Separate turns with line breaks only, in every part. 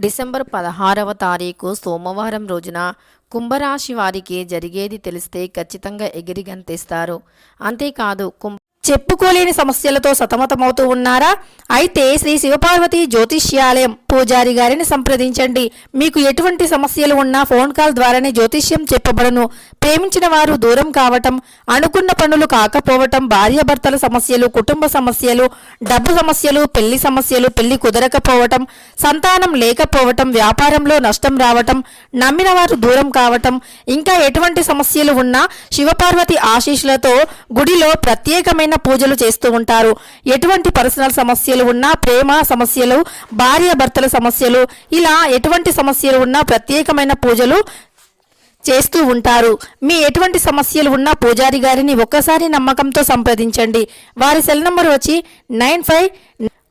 December పదహారవ తారీఖు సోమవారం రోజున కుంభరాశి వారికి జరిగేది తెలిస్తే ఖచ్చితంగా ఎగిరి గంతేస్తారు. అంతేకాదు కుంభ చెప్పుకోలేని సమస్యలతో సతమతమవుతూ ఉన్నారా? అయితే శ్రీ శివపార్వతి జ్యోతిష్యాలయం పూజారి గారిని సంప్రదించండి. మీకు ఎటువంటి సమస్యలు ఉన్నా ఫోన్ కాల్ ద్వారానే జ్యోతిష్యం చెప్పబడను. ప్రేమించిన వారు దూరం కావటం అనుకున్న పనులు కాకపోవటం భార్యాభర్తల సమస్యలు కుటుంబ సమస్యలు డబ్బు సమస్యలు పెళ్ళి సమస్యలు పెళ్ళి కుదరకపోవటం సంతానం లేకపోవటం వ్యాపారంలో నష్టం రావటం నమ్మిన వారు దూరం కావటం ఇంకా ఎటువంటి సమస్యలు ఉన్నా శివపార్వతి ఆశీస్సులతో గుడిలో ప్రత్యేకమైన పూజలు చేస్తూ ఉంటారు. ఎటువంటి పర్సనల్ సమస్యలు ఉన్నా ప్రేమ సమస్యలు భార్య భర్తల సమస్యలు ఇలా ఎటువంటి సమస్యలు ఉన్నా ప్రత్యేకమైన పూజలు చేస్తూ ఉంటారు. మీ ఎటువంటి సమస్యలు ఉన్నా పూజారి గారిని ఒక్కసారి నమ్మకంతో సంప్రదించండి. వారి సెల్ నంబర్ వచ్చి nine five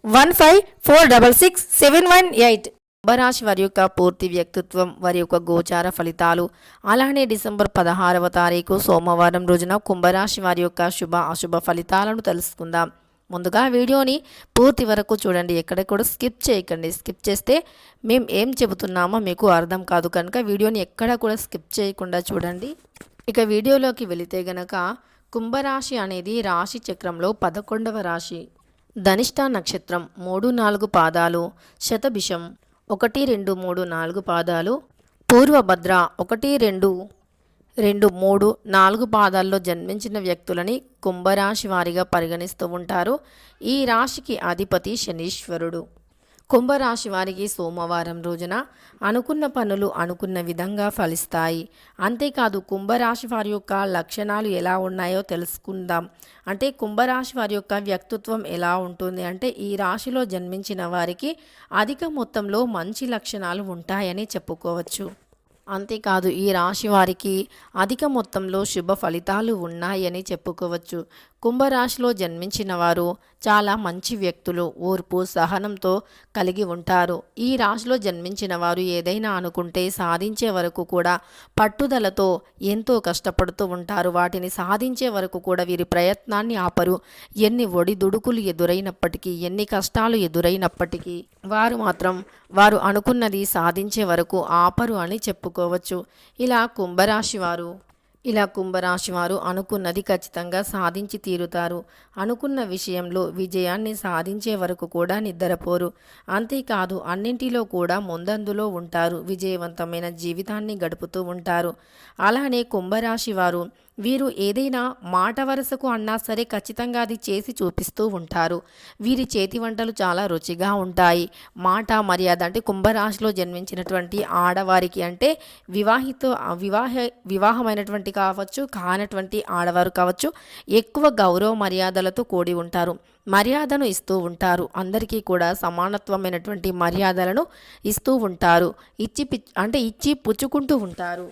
one five four double six seven one eight. కుంభరాశి వారి యొక్క పూర్తి వ్యక్తిత్వం వారి యొక్క గోచార ఫలితాలు. అలానే డిసెంబర్ పదహారవ తారీఖు సోమవారం రోజున కుంభరాశి వారి యొక్క శుభ అశుభ ఫలితాలను తెలుసుకుందాం. ముందుగా వీడియోని పూర్తి వరకు చూడండి. ఎక్కడ కూడా స్కిప్ చేయకండి. స్కిప్ చేస్తే మేము ఏం చెబుతున్నామో మీకు అర్థం కాదు కనుక వీడియోని ఎక్కడ కూడా స్కిప్ చేయకుండా చూడండి. ఇక వీడియోలోకి వెళితే గనక కుంభరాశి అనేది రాశి చక్రంలో పదకొండవ రాశి. ధనిష్ట నక్షత్రం మూడు నాలుగు పాదాలు. శతభిషం ఒకటి రెండు మూడు నాలుగు పాదాలు. పూర్వభద్ర ఒకటి రెండు రెండు మూడు నాలుగు పాదాల్లో జన్మించిన వ్యక్తులని కుంభరాశి వారిగా పరిగణిస్తూ ఉంటారు. ఈ రాశికి అధిపతి శనీశ్వరుడు. కుంభరాశి వారికి సోమవారం రోజున అనుకున్న పనులు అనుకున్న విధంగా ఫలిస్తాయి. అంతేకాదు కుంభరాశి వారి యొక్క లక్షణాలు ఎలా ఉన్నాయో తెలుసుకుందాం. అంటే కుంభరాశి వారి యొక్క వ్యక్తిత్వం ఎలా ఉంటుంది? అంటే ఈ రాశిలో జన్మించిన వారికి అధిక మొత్తంలో మంచి లక్షణాలు ఉంటాయని చెప్పుకోవచ్చు. అంతేకాదు ఈ రాశి వారికి అధిక మొత్తంలో శుభ ఫలితాలు ఉన్నాయని చెప్పుకోవచ్చు. కుంభరాశిలో జన్మించిన వారు చాలా మంచి వ్యక్తులు ఓర్పు సహనంతో కలిగి ఉంటారు. ఈ రాశిలో జన్మించిన వారు ఏదైనా అనుకుంటే సాధించే వరకు కూడా పట్టుదలతో ఎంతో కష్టపడుతూ ఉంటారు. వాటిని సాధించే వరకు కూడా వీరి ప్రయత్నాన్ని ఆపరు. ఎన్ని ఒడిదుడుకులు ఎదురైనప్పటికీ ఎన్ని కష్టాలు ఎదురైనప్పటికీ వారు మాత్రం వారు అనుకున్నది సాధించే వరకు ఆపరు అని చెప్పుకోవచ్చు. ఇలా కుంభరాశి వారు ఇలా కుంభరాశి వారు అనుకున్నది ఖచ్చితంగా సాధించి తీరుతారు. అనుకున్న విషయంలో విజయాన్ని సాధించే వరకు కూడా నిద్రపోరు అంతేకాదు అన్నింటిలో కూడా ముందందులో ఉంటారు. విజయవంతమైన జీవితాన్ని గడుపుతూ ఉంటారు. అలానే కుంభరాశి వారు వీరు ఏదైనా మాట వరుసకు అన్నా సరే ఖచ్చితంగా అది చేసి చూపిస్తూ ఉంటారు. వీరి చేతి వంటలు చాలా రుచిగా ఉంటాయి. మాట మర్యాద అంటే కుంభరాశిలో జన్మించినటువంటి ఆడవారికి అంటే వివాహిత వివాహ వివాహమైనటువంటి కావచ్చు కానటువంటి ఆడవారు కావచ్చు ఎక్కువ గౌరవ మర్యాదలతో కూడి ఉంటారు. మర్యాదను ఇస్తూ ఉంటారు. అందరికీ కూడా సమానత్వమైనటువంటి మర్యాదలను ఇస్తూ ఉంటారు. ఇచ్చి పిచ్ అంటే ఇచ్చి పుచ్చుకుంటూ ఉంటారు.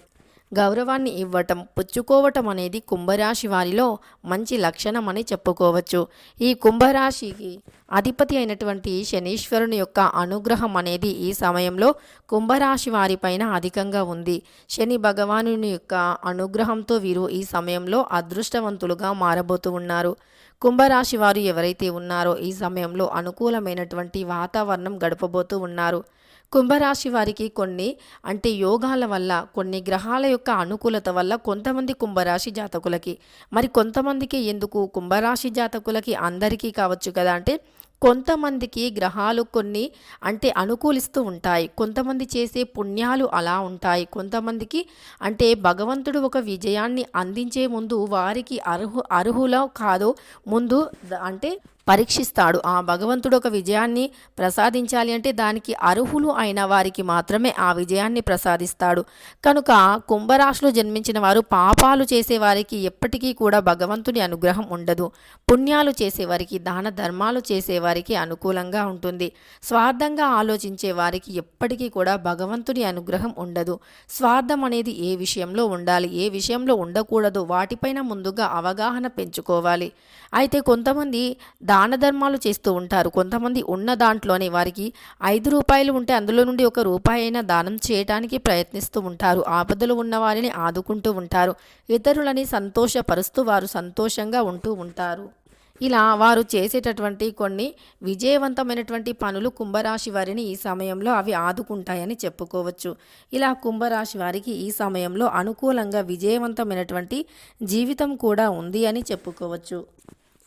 గౌరవాన్ని ఇవ్వటం పుచ్చుకోవటం అనేది కుంభరాశి వారిలో మంచి లక్షణం అని చెప్పుకోవచ్చు. ఈ కుంభరాశికి అధిపతి అయినటువంటి శనీశ్వరుని యొక్క అనుగ్రహం అనేది ఈ సమయంలో కుంభరాశి వారిపైన అధికంగా ఉంది. శని భగవానుని యొక్క అనుగ్రహంతో వీరు ఈ సమయంలో అదృష్టవంతులుగా మారబోతూ ఉన్నారు. కుంభరాశి వారు ఎవరైతే ఉన్నారో ఈ సమయంలో అనుకూలమైనటువంటి వాతావరణం గడపబోతూ ఉన్నారు. కుంభరాశి వారికి కొన్ని అంటే యోగాల వల్ల కొన్ని గ్రహాల యొక్క అనుకూలత వల్ల కొంతమంది కుంభరాశి జాతకులకి. మరి కొంతమందికి ఎందుకు? కుంభరాశి జాతకులకి అందరికీ కావచ్చు కదా అంటే కొంతమందికి గ్రహాలు కొన్ని అంటే అనుకూలిస్తూ ఉంటాయి. కొంతమంది చేసే పుణ్యాలు అలా ఉంటాయి. కొంతమందికి అంటే భగవంతుడు ఒక విజయాన్ని అందించే ముందు వారికి అర్హు అర్హులో కాదో ముందు అంటే పరీక్షిస్తాడు. ఆ భగవంతుడు ఒక విజయాన్ని ప్రసాదించాలి అంటే దానికి అర్హులు అయిన వారికి మాత్రమే ఆ విజయాన్ని ప్రసాదిస్తాడు. కనుక కుంభరాశిలో జన్మించిన వారు పాపాలు చేసేవారికి ఎప్పటికీ కూడా భగవంతుని అనుగ్రహం ఉండదు. పుణ్యాలు చేసేవారికి దాన ధర్మాలు చేసేవారికి అనుకూలంగా ఉంటుంది. స్వార్థంగా ఆలోచించే వారికి ఎప్పటికీ కూడా భగవంతుని అనుగ్రహం ఉండదు. స్వార్థం అనేది ఏ విషయంలో ఉండాలి ఏ విషయంలో ఉండకూడదు వాటిపైన ముందుగా అవగాహన పెంచుకోవాలి. అయితే కొంతమంది దాన ధర్మాలు చేస్తూ ఉంటారు. కొంతమంది ఉన్న దాంట్లోనే వారికి ఐదు రూపాయలు ఉంటే అందులో నుండి ఒక రూపాయి అయినా దానం చేయడానికి ప్రయత్నిస్తూ ఉంటారు. ఆపదలు ఉన్న వారిని ఆదుకుంటూ ఉంటారు. ఇతరులని సంతోషపరుస్తూ వారు సంతోషంగా ఉంటూ ఉంటారు. ఇలా వారు చేసేటటువంటి కొన్ని విజయవంతమైనటువంటి పనులు కుంభరాశి వారిని ఈ సమయంలో అవి ఆదుకుంటాయని చెప్పుకోవచ్చు. ఇలా కుంభరాశి వారికి ఈ సమయంలో అనుకూలంగా విజయవంతమైనటువంటి జీవితం కూడా ఉంది అని చెప్పుకోవచ్చు.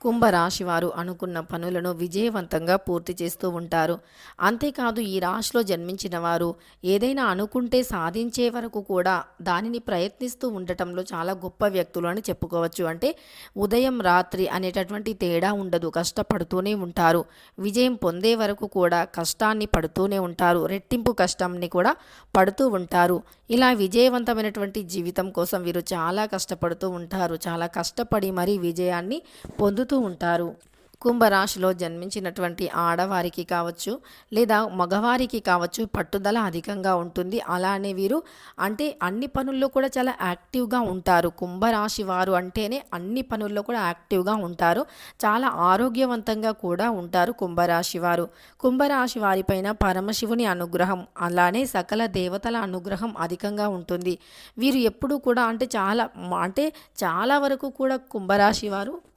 కుంభరాశి వారు అనుకున్న పనులను విజయవంతంగా పూర్తి చేస్తూ ఉంటారు. అంతేకాదు ఈ రాశిలో జన్మించిన వారు ఏదైనా అనుకుంటే సాధించే వరకు కూడా దానిని ప్రయత్నిస్తూ ఉండటంలో చాలా గొప్ప వ్యక్తులు అని చెప్పుకోవచ్చు. అంటే ఉదయం రాత్రి అనేటటువంటి తేడా ఉండదు. కష్టపడుతూనే ఉంటారు. విజయం పొందే వరకు కూడా కష్టాన్ని పడుతూనే ఉంటారు. రెట్టింపు కష్టాన్ని కూడా పడుతూ ఉంటారు. ఇలా విజయవంతమైనటువంటి జీవితం కోసం వీరు చాలా కష్టపడుతూ ఉంటారు. చాలా కష్టపడి మరీ విజయాన్ని పొందుతూ ఉంటారు. కుంభరాశిలో జన్మించినటువంటి ఆడవారికి కావచ్చు లేదా మగవారికి కావచ్చు పట్టుదల అధికంగా ఉంటుంది. అలానే వీరు అంటే అన్ని పనుల్లో కూడా చాలా యాక్టివ్గా ఉంటారు. కుంభరాశి వారు అంటేనే అన్ని పనుల్లో కూడా యాక్టివ్గా ఉంటారు. చాలా ఆరోగ్యవంతంగా కూడా ఉంటారు కుంభరాశి వారు. కుంభరాశి వారిపైన పరమశివుని అనుగ్రహం అలానే సకల దేవతల అనుగ్రహం అధికంగా ఉంటుంది. వీరు ఎప్పుడూ కూడా అంటే చాలా అంటే చాలా వరకు కూడా కుంభరాశి వారు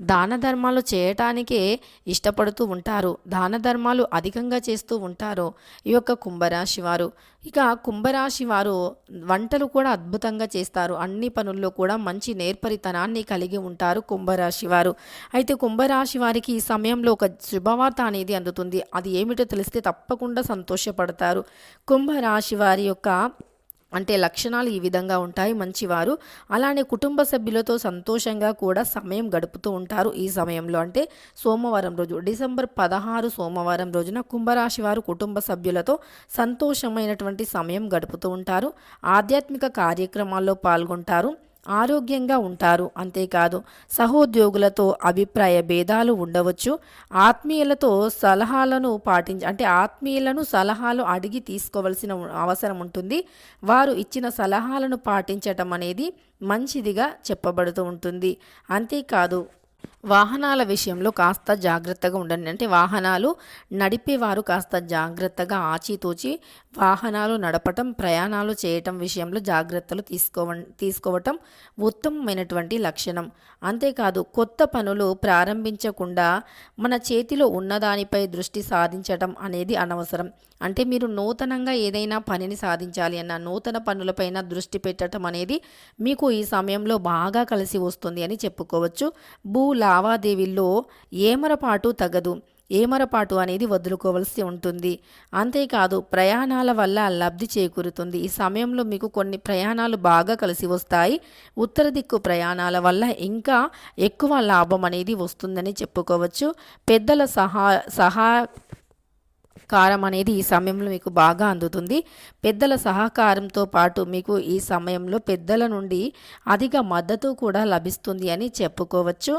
దాన ధర్మాలు చేయటానికే ఇష్టపడుతూ ఉంటారు. దాన ధర్మాలు అధికంగా చేస్తూ ఉంటారు. ఈ యొక్క కుంభరాశి వారు. ఇక కుంభరాశి వారు వంటలు కూడా అద్భుతంగా చేస్తారు. అన్ని పనుల్లో కూడా మంచి నేర్పరితనాన్ని కలిగి ఉంటారు కుంభరాశి వారు. అయితే కుంభరాశి వారికి ఈ సమయంలో ఒక శుభవార్త అనేది అందుతుంది. అది ఏమిటో తెలిస్తే తప్పకుండా సంతోషపడతారు. కుంభరాశి వారి యొక్క అంటే లక్షణాలు ఈ విధంగా ఉంటాయి మంచివారు. అలానే కుటుంబ సభ్యులతో సంతోషంగా కూడా సమయం గడుపుతూ ఉంటారు ఈ సమయంలో. అంటే సోమవారం రోజు డిసెంబర్ పదహారు సోమవారం రోజున కుంభరాశి వారు కుటుంబ సభ్యులతో సంతోషమైనటువంటి సమయం గడుపుతూ ఉంటారు. ఆధ్యాత్మిక కార్యక్రమాల్లో పాల్గొంటారు. ఆరోగ్యంగా ఉంటారు. అంతేకాదు సహోద్యోగులతో అభిప్రాయ భేదాలు ఉండవచ్చు. ఆత్మీయులతో సలహాలను పాటించ అంటే ఆత్మీయులను సలహాలు అడిగి తీసుకోవాల్సిన అవసరం ఉంటుంది. వారు ఇచ్చిన సలహాలను పాటించటం అనేది మంచిదిగా చెప్పబడుతూ ఉంటుంది. అంతేకాదు వాహనాల విషయంలో కాస్త జాగ్రత్తగా ఉండండి. అంటే వాహనాలు నడిపేవారు కాస్త జాగ్రత్తగా ఆచితూచి వాహనాలు నడపటం ప్రయాణాలు చేయటం విషయంలో జాగ్రత్తలు తీసుకోవ తీసుకోవటం ఉత్తమమైనటువంటి లక్షణం. అంతేకాదు కొత్త పనులు ప్రారంభించకుండా మన చేతిలో ఉన్నదానిపై దృష్టి సాధించటం అనేది అనవసరం. అంటే మీరు నూతనంగా ఏదైనా పనిని సాధించాలి అన్న నూతన పనులపైన దృష్టి పెట్టడం అనేది మీకు ఈ సమయంలో బాగా కలిసి వస్తుంది అని చెప్పుకోవచ్చు. భూ లావాదేవీల్లో ఏమరపాటు తగదు. ఏమరపాటు అనేది వదులుకోవలసి ఉంటుంది. అంతేకాదు ప్రయాణాల వల్ల లబ్ధి చేకూరుతుంది. ఈ సమయంలో మీకు కొన్ని ప్రయాణాలు బాగా కలిసి వస్తాయి. ఉత్తర దిక్కు ప్రయాణాల వల్ల ఇంకా ఎక్కువ లాభం అనేది వస్తుందని చెప్పుకోవచ్చు. పెద్దల సహా సహా కారం అనేది ఈ సమయంలో మీకు బాగా అందుతుంది. పెద్దల సహకారంతో పాటు మీకు ఈ సమయంలో పెద్దల నుండి అధిక మద్దతు కూడా లభిస్తుంది అని చెప్పుకోవచ్చు.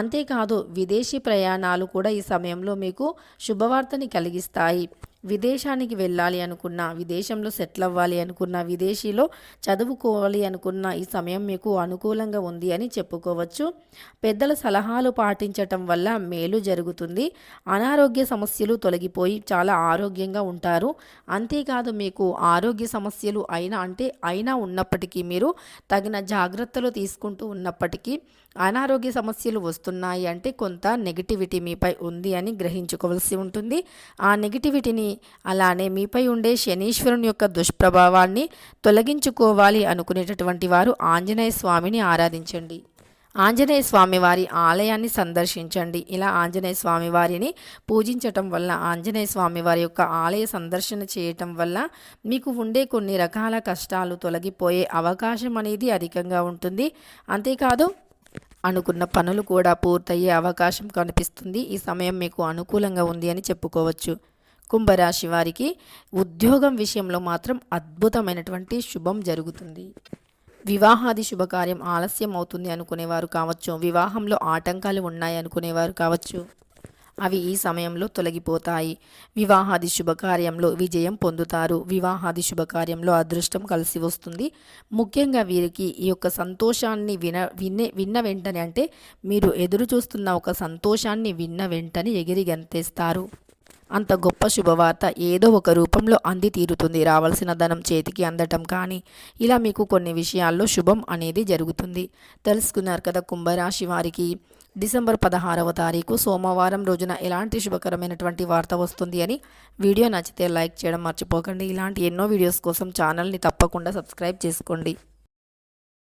అంతేకాదు విదేశీ ప్రయాణాలు కూడా ఈ సమయంలో మీకు శుభవార్తని కలిగిస్తాయి. విదేశానికి వెళ్ళాలి అనుకున్న విదేశంలో సెటిల్ అవ్వాలి అనుకున్న విదేశీలో చదువుకోవాలి అనుకున్న ఈ సమయం మీకు అనుకూలంగా ఉంది అని చెప్పుకోవచ్చు. పెద్దల సలహాలు పాటించటం వల్ల మేలు జరుగుతుంది. అనారోగ్య సమస్యలు తొలగిపోయి చాలా ఆరోగ్యంగా ఉంటారు. అంతేకాదు మీకు ఆరోగ్య సమస్యలు అయినా అంటే అయినా ఉన్నప్పటికీ మీరు తగిన జాగ్రత్తలు తీసుకుంటూ ఉన్నప్పటికీ అనారోగ్య సమస్యలు వస్తున్నాయి అంటే కొంత నెగిటివిటీ మీపై ఉంది అని గ్రహించుకోవాల్సి ఉంటుంది. ఆ నెగిటివిటీని అలానే మీపై ఉండే శనీశ్వరుని యొక్క దుష్ప్రభావాన్ని తొలగించుకోవాలి అనుకునేటటువంటి వారు ఆంజనేయ స్వామిని ఆరాధించండి. ఆంజనేయ స్వామి వారి ఆలయాన్ని సందర్శించండి. ఇలా ఆంజనేయ స్వామి వారిని పూజించటం వల్ల ఆంజనేయ స్వామి వారి యొక్క ఆలయ సందర్శన చేయటం వల్ల మీకు ఉండే కొన్ని రకాల కష్టాలు తొలగిపోయే అవకాశం అనేది అధికంగా ఉంటుంది. అంతేకాదు అనుకున్న పనులు కూడా పూర్తయ్యే అవకాశం కనిపిస్తుంది. ఈ సమయం మీకు అనుకూలంగా ఉంది అని చెప్పుకోవచ్చు. కుంభరాశి వారికి ఉద్యోగం విషయంలో మాత్రం అద్భుతమైనటువంటి శుభం జరుగుతుంది. వివాహాది శుభకార్యం ఆలస్యం అవుతుంది అనుకునేవారు కావచ్చు వివాహంలో ఆటంకాలు ఉన్నాయి అనుకునేవారు కావచ్చు అవి ఈ సమయంలో తొలగిపోతాయి. వివాహాది శుభకార్యంలో విజయం పొందుతారు. వివాహాది శుభకార్యంలో అదృష్టం కలిసి వస్తుంది. ముఖ్యంగా వీరికి ఈ యొక్క సంతోషాన్ని విన వినే విన్న వెంటనే అంటే మీరు ఎదురు చూస్తున్న ఒక సంతోషాన్ని విన్న వెంటనే ఎగిరి గంతేస్తారు. అంత గొప్ప శుభవార్త ఏదో ఒక రూపంలో అంది తీరుతుంది. రావాల్సిన ధనం చేతికి అందటం కానీ ఇలా మీకు కొన్ని విషయాల్లో శుభం అనేది జరుగుతుంది. తెలుసుకున్నారు కదా కుంభరాశి వారికి. డిసెంబర్ పదహారవ తారీఖు సోమవారం రోజున ఎలాంటి శుభకరమైనటువంటి వార్త వస్తుంది అని వీడియో నచ్చితే లైక్ చేయడం మర్చిపోకండి. ఇలాంటి ఎన్నో వీడియోస్ కోసం ఛానల్ని తప్పకుండా సబ్స్క్రైబ్ చేసుకోండి.